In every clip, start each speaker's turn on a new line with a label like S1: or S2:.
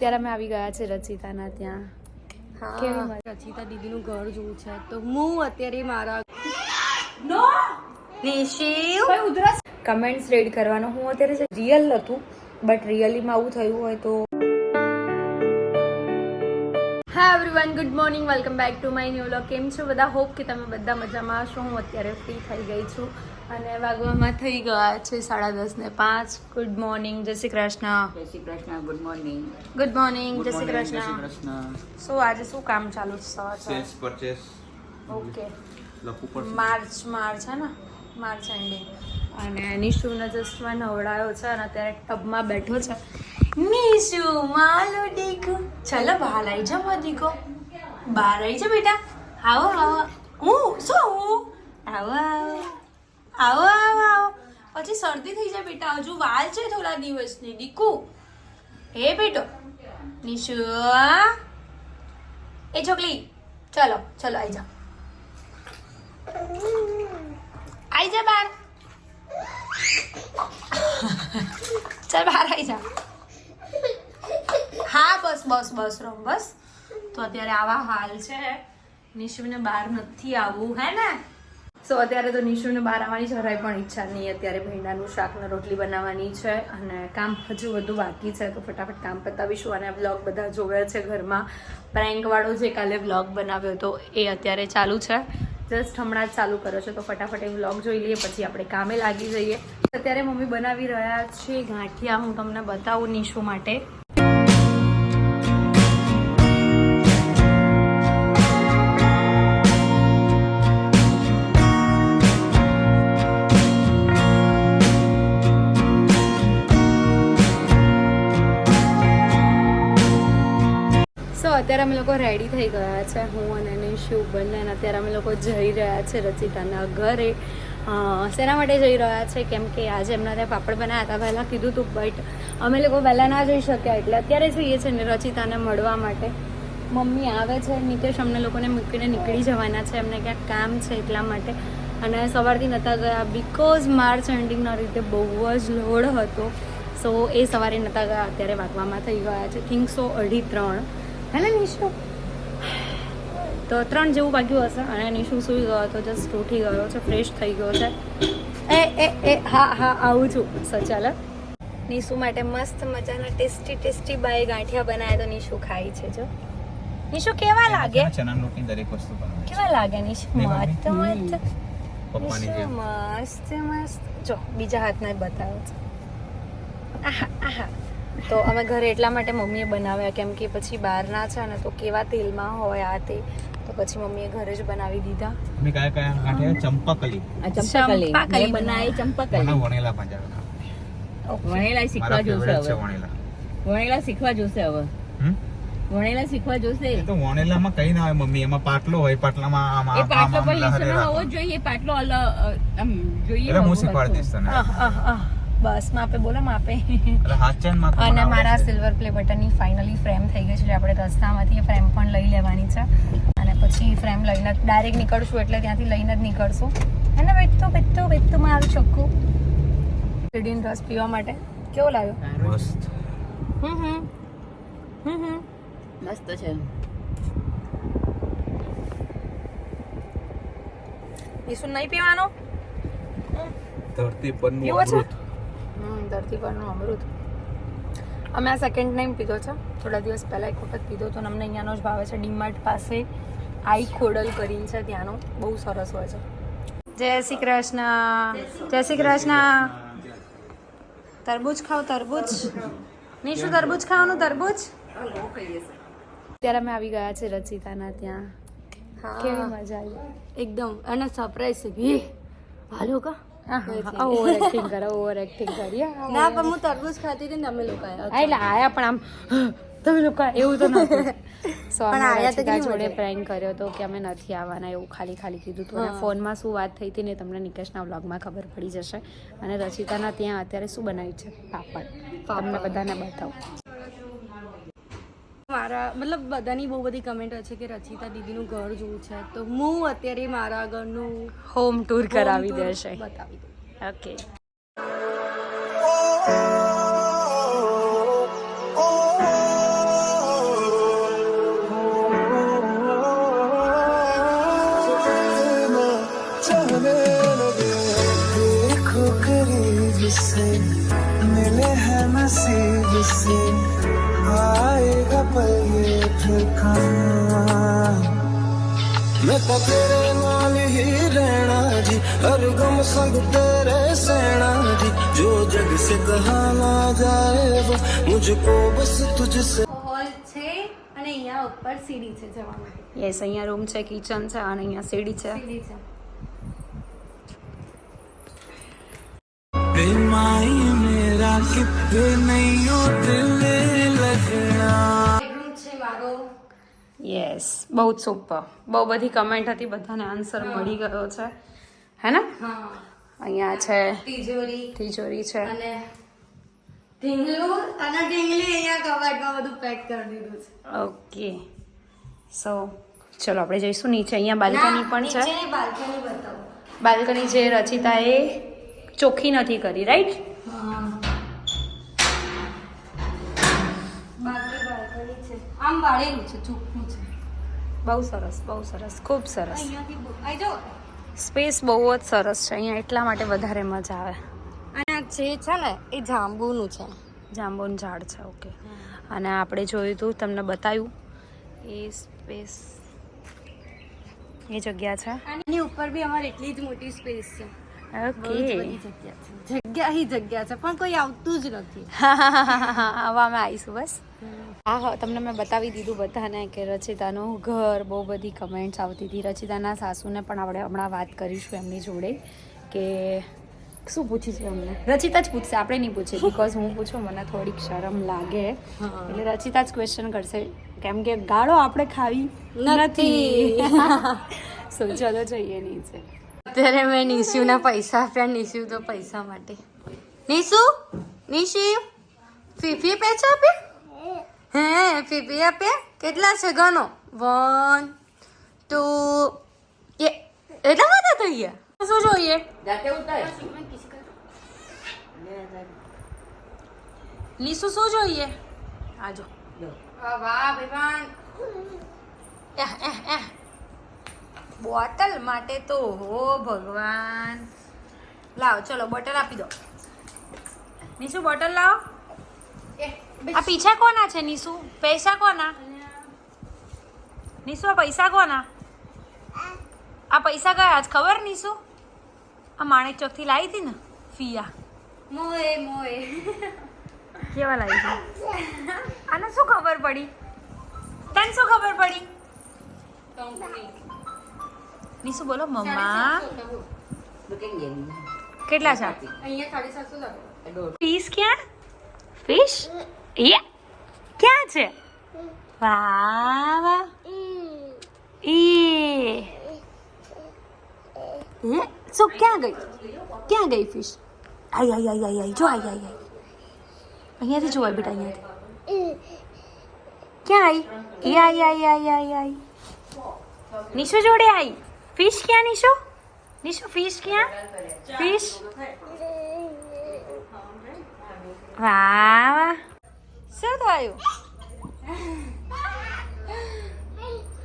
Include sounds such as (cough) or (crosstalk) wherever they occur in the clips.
S1: ત્યારે અમે આવી ગયા છે રચિતાના ત્યાં.
S2: હા? રચિતા દીદીનું ઘર જોવું છે. તો હું અત્યારે મારા
S1: કમેન્ટ્સ રીડ કરવાનો હું અત્યારે રિયલ હતું બટ રિયલીમાં આવું થયું હોય તો everyone good morning welcome back to my new vlog કેમ છો બધા? હોપ કે તમે બધા મજામાં હશો. હું અત્યારે ફ્રી થઈ ગઈ છું અને વાગવામાં થઈ ગયા છે સાડા દસ ને પાંચ. ગુડ મોર્નિંગ જય શ્રી કૃષ્ણ.
S3: જય Shri Krishna. Good morning
S1: good morning જય શ્રી કૃષ્ણ.
S3: સો
S1: શું આજે શું કામ ચાલુ છે સવાર
S4: સેલ્સ પરચેસ
S1: ઓકે
S4: લખવું પડશે.
S1: માર્ચ માર્ચ છે ને? માર્ચ એન્ડિંગ અને નિશુને જસ્ટ મેં નવડાયો છે અને અત્યારે ટબમાં બેઠો છે. નિશુ માલો, દીકો. ચલો, બહાર આવી જા મા દીકો. બહાર આવી જા બેટા. આવો આવો. હું? શું આવો આવો. આવો આવો આવો. પછી શરદી થઈ જાય, બેટા. હજુ વાલ છે થોડા દિવસની. દીકુ. હે બેટો. નિશુ એ છોકલી, ચલો ચલો આવી જા આવી જા બાર ચાલ, બહાર આવી જા. હા, બસ બસ બસ, રમ, બસ. તો અત્યારે આવા હાલ છે. નિશુને બહાર નથી આવવું, હે ને? સો અત્યારે તો નિશુને બહાર આવવાની જરાય પણ ઈચ્છા નહીં. અત્યારે ભીંડાનું શાક ને રોટલી બનાવવાની છે અને કામ હજુ બધું બાકી છે. તો ફટાફટ કામ પતાવીશું અને બ્લોગ બધા જોવે છે ઘરમાં. પ્રેન્ક વાળો જે કાલે બ્લોગ બનાવ્યો હતો એ અત્યારે ચાલુ છે. જસ્ટ હમણાં જ ચાલુ કર્યો છે. તો ફટાફટ એ વ્લોગ જોઈ લઈએ, પછી આપણે કામે લાગી જઈએ. અત્યારે મમ્મી બનાવી રહ્યા છે ગાંઠિયા. હું તમને બતાવું નિશુ માટે. અત્યારે અમે લોકો રેડી થઈ ગયા છે. હું અને નિશુ બંને અત્યારે અમે લોકો જઈ રહ્યા છે રચિતાના ઘરે. શેના માટે જઈ રહ્યા છે? કેમ કે આજે એમના ત્યાં પાપડ બનાવ્યા હતા. પહેલાં કીધું હતું બટ અમે લોકો પહેલાં ના જઈ શક્યા. એટલે અત્યારે જઈએ છીએ ને રચિતાને મળવા માટે. મમ્મી આવે છે, નિકેશ અમને લોકોને મૂકીને નીકળી જવાના છે. એમને ક્યાંક કામ છે એટલા માટે. અને સવારથી નહોતા ગયા બિકોઝ માર્ચ એન્ડિંગના રીતે બહુ જ લોડ હતો. સો એ સવારે નહોતા ગયા. અત્યારે વાગવામાં થઈ ગયા છે. થિંક સો અઢી ત્રણ. હે ને નિશુ તો ત્રણ જેવું વાગ્યું હશે અને નિશુ સૂઈ ગયો હતો જસ્ટ ઉઠી ગયો છે ફ્રેશ થઈ ગયો છે. એ એ એ હા હા આવું છું. સચાલ નિશુ માટે મસ્ત મજાના ટેસ્ટી ટેસ્ટી બાય ગાંઠિયા બનાવ્યા તો નિશુ ખાઈ છે જો. નિશુ કેવા લાગે?
S4: ચણા લોટની દરેક વસ્તુ બનાવે
S1: કેવા લાગે નિશુ? મસ્ત મસ્ત.
S4: પપ્પાની જેમ.
S1: મસ્ત મસ્ત. જો બીજા હાથના જ બતાવે. છે આહા આહા. તો અમે ઘરે એટલા માટે મમ્મીએ બનાવ્યા કેમ કે પછી બહારના છે ને તો કેવા તેલમાં હોય આ તે. તો પછી મમ્મીએ ઘરે જ બનાવી દીધા.
S4: તમે કયા કયા ગાંઠિયા ચંપાકલી.
S3: આ ચંપાકલી.
S1: ચંપાકલી.
S3: મેં બનાવી ચંપાકલી.
S4: વણેલા પાંજરા
S3: વણેલા શીખવા જોશે હવે.
S4: વણેલા.
S3: વણેલા શીખવા જોશે હવે. વણેલા શીખવા જોશે.
S4: એ તો વણેલામાં કઈ ના હોય મમ્મી એમાં પાટલો હોય પાટલામાં આમ
S3: એ
S4: આમ
S3: પાટલો
S4: પર
S3: પણ ના હોવો જ જોઈએ પાટલો અલ આમ જોઈએ
S4: એટલે હું શીખવાડી દઈશ તને.
S1: આહ આહ આહ બસ માપે બોલો માપે. અને મારા સિલ્વર પ્લે બટનની ફાઇનલી ફ્રેમ થઈ ગઈ છે એટલે આપણે રસ્તામાંથી ફ્રેમ પણ લઈ લેવાની છે. અને પછી ફ્રેમ લઈને ડાયરેક્ટ નીકળશું એટલે ત્યાંથી લઈને જ નીકળશું. અને વેચતો વેચતો બેઠતું મારું ચોખ્ખું શેરડીનો રસ પીવા માટે? કેવો લાગ્યો?
S4: મસ્ત.
S1: હમ હમ. હમ હમ.
S3: મસ્ત છે
S1: ઈસુ નહીં પીવાનો?
S4: ધરતી પરનું? અમૃત.
S1: ધરતી પરનું અમૃત. અમે આ સેકન્ડ ટાઈમ પીધો છે. થોડા દિવસ પહેલાં એક વખત પીધો તો અમને અહીંયાનો જ ભાવે છે. ડીમાર્ટ પાસે આઈ ખોડલ કરીને છે ત્યાંનો. બહુ સરસ હોય છે. જય શ્રી કૃષ્ણ. જય શ્રી કૃષ્ણ. તરબૂચ ખાવ તરબૂચ. નીશું તરબૂચ ખાવાનું તરબૂચ? અત્યારે અમે આવી ગયા છે રચિતાના ત્યાં. કેવી મજા આવી.
S2: એકદમ. અને સરપ્રાઈઝ છે. ભી હાલો કા.
S1: ઓવર એક્ટિંગ કરે ઓવર એક્ટિંગ કરી
S2: ના પણ હું તરબૂચ ખાતી હતી ને લોકો આયા
S1: એટલે આયા પણ આમ તમે લોકો એવું તો સો
S2: પણ આયા તો
S1: જોડે પ્રેન્ક કર્યો તો કે અમે નથી આવવાના એવું ખાલી ખાલી કીધું હતું અને ફોનમાં શું વાત થઈ હતી ને તમને નિકેશના વ્લોગમાં ખબર પડી જશે અને રચિતાના ત્યાં અત્યારે શું બનાવ્યું છે પાપડ તમને બધાને બતાવું
S2: મારા મતલબ બધાની બહુ બધી કમેન્ટ છે કે રચિતા દીદીનું ઘર જોવું છે તો હું અત્યારે મારા ઘરનું
S1: હોમ ટૂર કરાવી દેશે.
S2: બતાવી દઉં.
S1: ઓકે
S5: मिले हैं नसीब आएगा पल ये फिर कहाँ मैं तो तेरे नाल ही रहना जी हर गम संग तेरे सहना जी जो जग से कहा ना जाए वो मुझको बस तुझसे
S2: હોલ છે અને અહીંયા ઉપર સીડી છે જવા માટે
S1: યસ અહીંયા રૂમ છે કિચન છે અને અહીંયા સીડી છે
S2: સીડી છે
S5: बेमाई मेरा कितने नहीं हो दिल लगना
S2: બેડરૂમ છે મારો
S1: યસ બહુ જ સુપર બહુ બધી કમેન્ટ હતી બધાને આન્સર મળી ગયો છે હે ને
S2: હા
S1: અહીંયા છે
S2: તિજોરી
S1: તિજોરી છે
S2: અને ઢીંગલું અને ઢીંગલી અહીંયા કબાટમાં બધું પેક કરી દીધું છે
S1: ઓકે સો ચલો આપણે જઈશું નીચે અહીંયા બાલ્કની પણ છે
S2: નીચેની બાલ્કની બતાવો
S1: બાલ્કની જે રચિતાએ ચોખ્ખી નથી કરી રાઈટ
S2: આમ વાળેલું છે ચોખ્ખું છે.
S1: બહુ સરસ બહુ સરસ ખૂબ સરસ. સ્પેસ બહુ જ સરસ છે અહીંયા એટલા માટે વધારે મજા આવે.
S2: અને આ જે છે ને એ જાંબુનું છે.
S1: જાંબુનું ઝાડ છે ઓકે. અને આપણે જોયું હતું તમને બતાવ્યું એ સ્પેસ એ જગ્યા છે.
S2: એની ઉપર બી અમારે એટલી જ મોટી સ્પેસ છે. જગ્યા છે. જગ્યા છે પણ કોઈ આવતું જ નથી.
S1: અમે આવીશું બસ. હા હા તમને મેં બતાવી દીધું બધાને કે રચિતાનું ઘર બહુ બધી કમેન્ટ્સ આવતી હતી. રચિતાના સાસુને પણ આપણે હમણાં વાત કરીશું એમની જોડે કે શું પૂછીશું અમને રચિતા જ પૂછશે આપણે નહીં પૂછીએ બિકોઝ હું પૂછું મને થોડીક શરમ લાગે. એટલે રચિતા જ ક્વેશ્ચન કરશે કેમ કે ગાળો આપણે ખાવી નથી. સો (laughs) ચલો જઈએ નીચે.
S2: અત્યારે મેં નિશુના પૈસા આપ્યા નિશુ તો પૈસા માટે. નિશુ? નિશુ ફીફી પૈસા આપ્યા હે ફીફી આપે? કેટલા છે ગણો? વન ટુ એ એટલા બધા થઈ ગયા? શું જોઈએ?
S1: લીસુ શું જોઈએ? આજો
S2: વાહ ભગવાન
S1: બોટલ માટે તો હો ભગવાન. લાવો ચલો બોટલ આપી દો. નીસુ બોટલ લાવો. આ પીછા કોના છે નિશુ? પૈસા કોના? નિશુ આ પૈસા કોના? આ પૈસા કયા આજ ખબર નિશુ? આ માણેક ચોકથી લાવી હતી ને ફિયા.
S2: મોએ મોએ.
S1: કેવા લાવી છે? આને શું ખબર પડી? તને શું ખબર પડી? નિશુ બોલો મમ્મા. કેટલા છે?
S2: અહીંયા સાડી સાતસો
S1: ફીસ ક્યાં? ફિશ? એ ક્યાં છે? વાહ વાહ. ઈ. શું, ક્યાં ગઈ? ક્યાં ગઈ ફિશ આઈ આઈ આઈ આઈ આઈ. જો, આઈ આઈ આઈ. અહીંયાથી જોવાય બેટા, અહીંયાથી. ક્યાં આઈ? એ આઈ આઈ આઈ આઈ જોડે આઈ? ફિશ ક્યાં, નિશુ? નિશુ ફિશ ક્યાં? ફિશ વાહ વાહ. શું થયું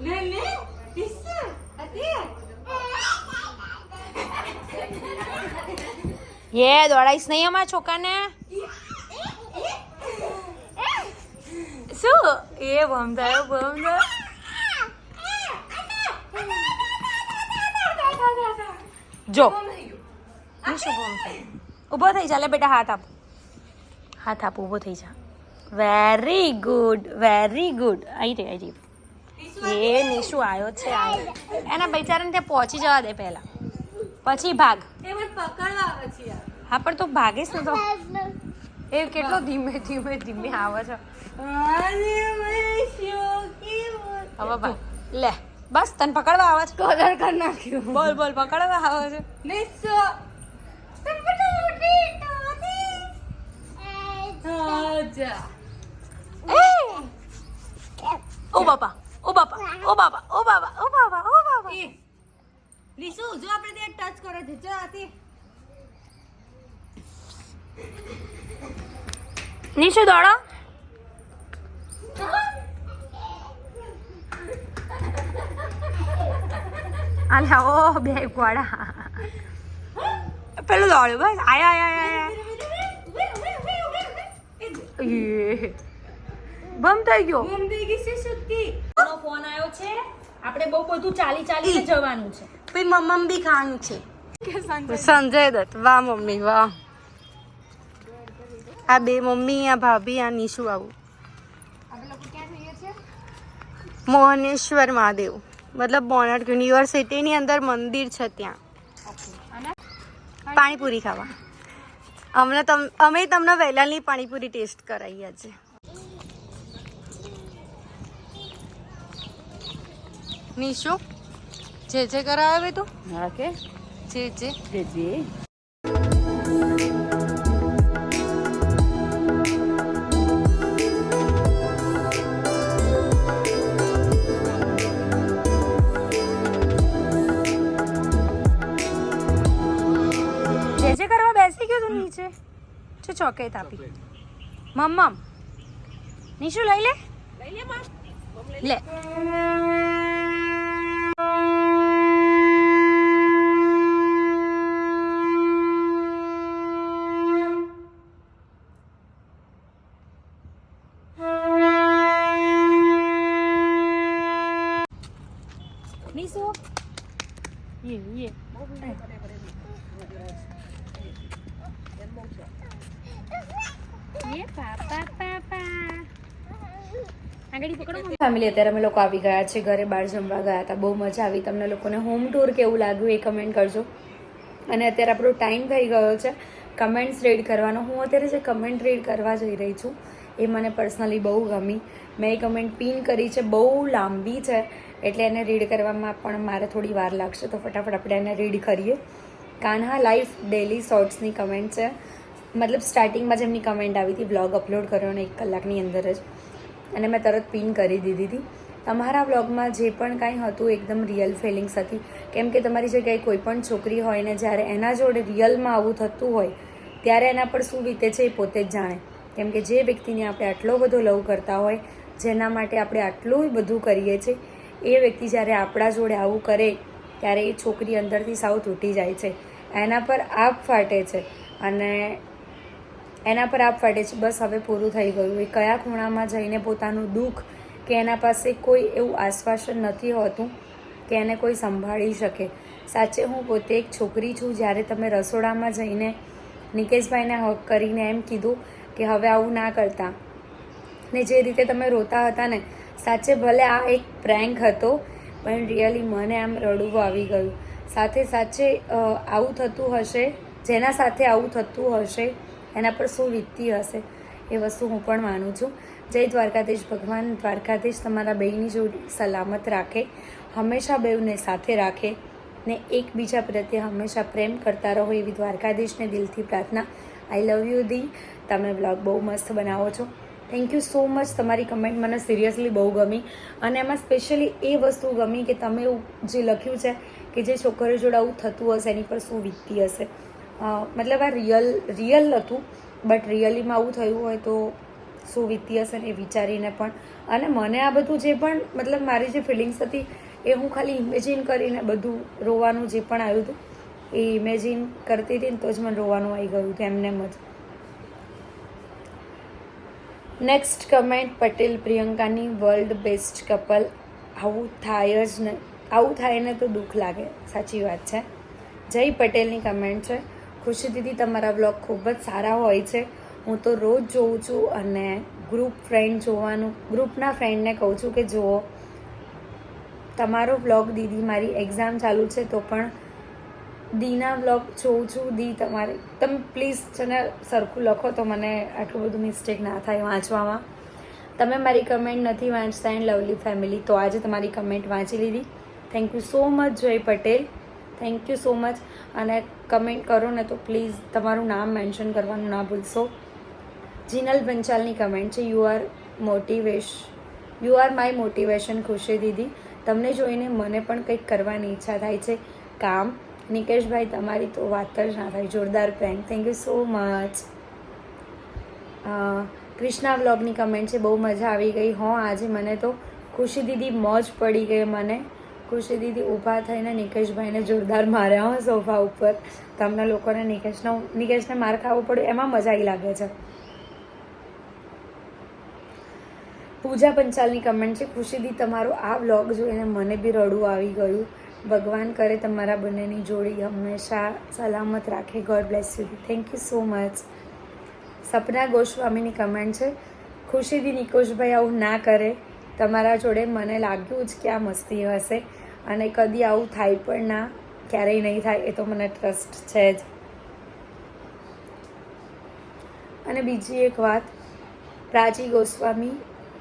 S2: ને ને નિશુ અત્યારે
S1: યે દોડાઈશ નહીં અમારા છોકરાને શું એ ભમતાયો ભમતા જો નિશુ ભમતાયો ઊભો થઈ જા લે બેટા હાથ આપ હાથ આપ ઊભો થઈ જા વેરી ગુડ વેરી ગુડ આઈ રે આઈ રે એ નિશુ આવ્યો છે આવ્યો એના બિચારાને ત્યાં પહોંચી જવા દે પહેલા. પછી ભાગ.
S2: એ મને પકડવા આવે છે યાર.
S1: હા પણ તો ભાગીશ ને તો. એ કેટલો ધીમે ધીમે ધીમે આવે છે. હવે ભાગ. લે બસ તને પકડવા આવે છે.
S2: કલર કરી નાખ્યું.
S1: બોલ બોલ પકડવા આવે છે.
S2: નિશુ. જા.
S1: ઓ બાપા ઓ બાપા ઓ બાપા ઓ બાપા ઓ બાપા ઓ બાપા.
S2: લીસુ જો આપણે તે ટચ કરે છે. જો આથી.
S1: નીચે દોડો. અલ્યા ઓ બે ગોળા. પેલું દોડ્યું બસ. આયા આયા આયા.
S2: બમ થઈ ગયો.
S1: ફોન આવ્યો છે. આપણે બહુ બધું ચાલી ચાલીને જવાનું છે.
S2: પછી મમ્મ બી ખાવાનું છે. સંજય દત્ત. વાહ મમ્મી વાહ. આ બે મમ્મી આ ભાભી આ નીશુ આવું. મોહનેશ્વર મહાદેવ. મતલબ બોનટ યુનિવર્સિટીની અંદર મંદિર છે ત્યાં. પાણીપુરી ખાવા. અમને તમ અમે તમને વહેલાની પાણીપુરી ટેસ્ટ કરાવી આજે. નીશુ જે જે કરાવે તું.
S3: હા કે?
S2: જે જે.
S3: જે જે.
S2: જે કરવા બેસી ગયો તું નીચે. છે ચોકેટ આપી. મમ્મમ નીશુ લઈ લે. લે.
S1: નીસુ
S2: યે યે
S1: ફેમિલી અત્યારે અમે લોકો આવી ગયા છે ઘરે, બહાર જમવા ગયા હતા. બહુ મજા આવી. તમને લોકોને હોમ ટૂર કેવું લાગ્યું એ કમેન્ટ કરજો. અને અત્યારે આપણો ટાઈમ થઈ ગયો છે કમેન્ટ્સ રીડ કરવાનો. હું અત્યારે જે કમેન્ટ રીડ કરવા જઈ રહી છું એ મને પર્સનલી બહુ ગમી. મેં એ કમેન્ટ પિન કરી છે, બહુ લાંબી છે. એટલે એને રીડ કરવામાં પણ મારે થોડી વાર લાગશે, તો ફટાફટ આપણે એને રીડ કરીએ. કાન્હા લાઈફ ડેલી શોર્ટ્સની કમેન્ટ છે. મતલબ સ્ટાર્ટિંગમાં જ એમની કમેન્ટ આવી હતી બ્લોગ અપલોડ કર્યો ને એક કલાકની અંદર જ. અને મેં તરત પિન કરી દીધી હતી. તમારા બ્લોગમાં જે પણ કાંઈ હતું, એકદમ રિયલ ફિલિંગ્સ હતી. કેમ કે તમારી જગ્યાએ કોઈ પણ છોકરી હોય ને જ્યારે એના જોડે રિયલમાં આવું થતું હોય, ત્યારે એના પર શું વીતે છે એ પોતે જ જાણે. કેમ કે જે વ્યક્તિને આપણે આટલો બધો લવ કરતા હોય, જેના માટે આપણે આટલું બધું કરીએ છીએ એ વ્યક્તિ જ્યારે આપણા જોડે આવું કરે, ત્યારે એ છોકરી અંદરથી સાવ તૂટી જાય છે. એના પર આપ ફાટે છે. અને એના પર આપ ફાટે છે. બસ હવે પૂરું થઈ ગયું. એ કયા ખૂણામાં જઈને પોતાનું દુઃખ કે એના પાસે કોઈ એવું આશ્વાસન નથી હોતું કે એને કોઈ સંભાળી શકે. સાચે હું પોતે એક છોકરી છું. જ્યારે તમે રસોડામાં જઈને નિકેશભાઈને હક કરીને એમ કીધું કે હવે આવું ના કરતા. ને જે રીતે તમે રોતા હતા ને સાચે ભલે આ એક પ્રેન્ક હતો, પણ રિયલી મને આમ રડવું આવી ગયું. સાથે સાચે આવું થતું હશે, જેના સાથે આવું થતું હશે, એના પર શું વીતતી હશે, એ વસ્તુ હું પણ માનું છું. જય દ્વારકાધીશ ભગવાન, દ્વારકાધીશ તમારા બેની જોડી સલામત રાખે, હંમેશા બેઉને સાથે રાખે, ને એકબીજા પ્રત્યે હંમેશા પ્રેમ કરતા રહો એવી દ્વારકાધીશને દિલથી પ્રાર્થના. આઈ લવ યુ દી. તમે બ્લોગ બહુ મસ્ત બનાવો છો. થેન્ક યુ સો મચ તમારી કમેન્ટ મને સિરિયસલી બહુ ગમી. અને એમાં સ્પેશિયલી એ વસ્તુ ગમી કે તમે જે લખ્યું છે કે જે છોકરીઓ જોડે આવું થતું હશે, એની પર શું વીતતી હશે. મતલબ આ રિયલ રિયલ હતું બટ રિયલીમાં આવું થયું હોય તો શું વીતતી હશે ને એ વિચારીને પણ. અને મને આ બધું જે પણ, મતલબ મારી જે ફિલિંગ્સ હતી એ હું ખાલી ઇમેજિન કરીને બધું રોવાનું જે પણ આવ્યું હતું, એ ઇમેજિન કરતી હતી ને તો જ મને રોવાનું આવી ગયું હતું એમને એમ જ. નેક્સ્ટ કમેન્ટ પટેલ પ્રિયંકાની વર્લ્ડ બેસ્ટ કપલ આવું થાય જ ને, આવું થાય ને તો દુઃખ લાગે. સાચી વાત છે. જય પટેલની કમેન્ટ છે. ખુશી દીદી, તમારા બ્લોગ ખૂબ જ સારા હોય છે. હું તો રોજ જોઉં છું અને ગ્રુપ ફ્રેન્ડ જોવાનું ગ્રુપના ફ્રેન્ડને કહું છું કે જુઓ, તમારો બ્લોગ દીદી મારી એક્ઝામ ચાલુ છે તો પણ દીના બ્લોગ જોઉં છું, દી તમારે, તમે પ્લીઝ છે ને સરખું લખો તો મને આટલું બધું મિસ્ટેક ના થાય વાંચવામાં. તમે મારી કમેન્ટ નથી વાંચતા એન્ડ લવલી ફેમિલી તો આજે તમારી કમેન્ટ વાંચી લીધી. Thank you so much Jai Patel. Thank you so much અને કમેન્ટ કરો ને તો પ્લીઝ તમારું નામ મેન્શન કરવાનું ના ભૂલશો. જીનલ બંચાલની કમેન્ટ છે you are motivation you are my motivation Khushi દીદી. તમને જોઈને મને પણ કંઈક કરવાની ઈચ્છા થાય છે. કામ નિકેશભાઈ, તમારી તો વાત જ ના થાય. જોરદાર prank thank you so much Krishna વ્લોગની comment છે, બહુ મજા આવી ગઈ. હો, આજે મને તો ખુશી દીદી મોજ પડી ગઈ મને. ખુશી દીદી ઊભા થઈને નિકેશભાઈને જોરદાર માર્યા હો સોફા ઉપર. તમને લોકોને નિકેશનો, નિકેશને માર ખાવો પડ્યો એમાં મજા આવી લાગે છે. પૂજા પંચાલની કમેન્ટ છે ખુશીદી તમારો આ વ્લોગ જોઈને મને બી રડવું આવી ગયું. ભગવાન કરે તમારા બંનેની જોડી હંમેશા સલામત રાખે. God bless you thank you so much Sapna ગોસ્વામીની comment છે, ખુશીથી નિકોશભાઈ આવું ના કરે. તમારા જોડે મને લાગ્યું જ કે આ મસ્તી હશે અને કદી આવું થાય પણ ના, ક્યારેય નહીં થાય, એ તો મને ટ્રસ્ટ છે જ. અને બીજી એક વાત, પ્રાચી ગોસ્વામી,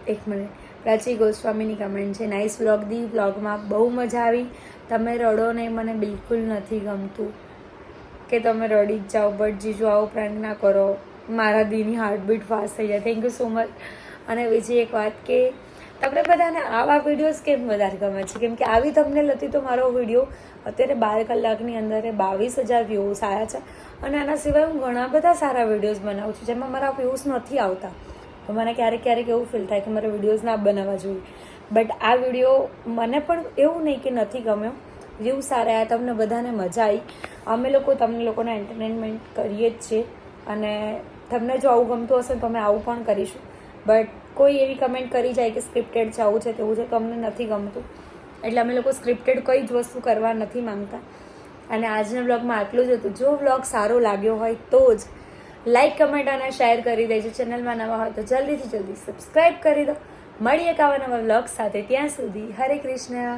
S1: એક મિનિટ પ્રાચી ગોસ્વામીની કમેન્ટ છે. નાઇસ વ્લોગ દી વ્લોગમાં બહુ મજા આવી. તમે રડો નહીં, મને બિલકુલ નથી ગમતું કે તમે રડી જ જાઓ. બટ જીજુ, આવો પ્રેન્ક ના કરો. મારા દીની હાર્ટબીટ ફાસ્ટ થઈ જાય. થેન્ક યુ સો મચ અને બીજી એક વાત કે તમને બધાને આવા વિડીયોઝ કેમ વધારે ગમે છે? કેમ કે આવી તમને લતી તો મારો વીડિયો અત્યારે બાર કલાકની અંદર બાવીસ હજાર વ્યૂઝ આવ્યા છે. અને આના સિવાય હું ઘણા બધા સારા વિડીયોઝ બનાવું છું, જેમાં મારા વ્યૂઝ નથી આવતા. તો મને ક્યારેક ક્યારેક એવું ફીલ થાય કે મારે વિડીયોઝ ના બનાવવા જોઈએ. બટ આ વીડિયો મને પણ એવું નહીં કે નથી ગમ્યો. વ્યૂ સારા આવ્યા તમને બધાને મજા આવી અમે લોકો તમને લોકોને એન્ટરટેનમેન્ટ કરીએ જ છીએ. અને તમને જો આવું ગમતું હશે તો અમે આવું પણ કરીશું. બટ કોઈ એવી કમેન્ટ કરી જાય કે સ્ક્રિપ્ટેડ છે, આવું છે, તેવું છે તો અમને નથી ગમતું. એટલે અમે લોકો સ્ક્રિપ્ટેડ કઈ જ વસ્તુ કરવા નથી માંગતા. અને આજના બ્લોગમાં આટલું જ હતું. જો બ્લોગ સારો લાગ્યો હોય તો જ લાઇક કમેન્ટ અને શેર કરી દેજો. ચેનલમાં નવા હોય તો જલ્દીથી જલ્દી સબસ્ક્રાઈબ કરી દો. મળીએ એક આવા નવા બ્લોગ સાથે. ત્યાં સુધી હરે કૃષ્ણ.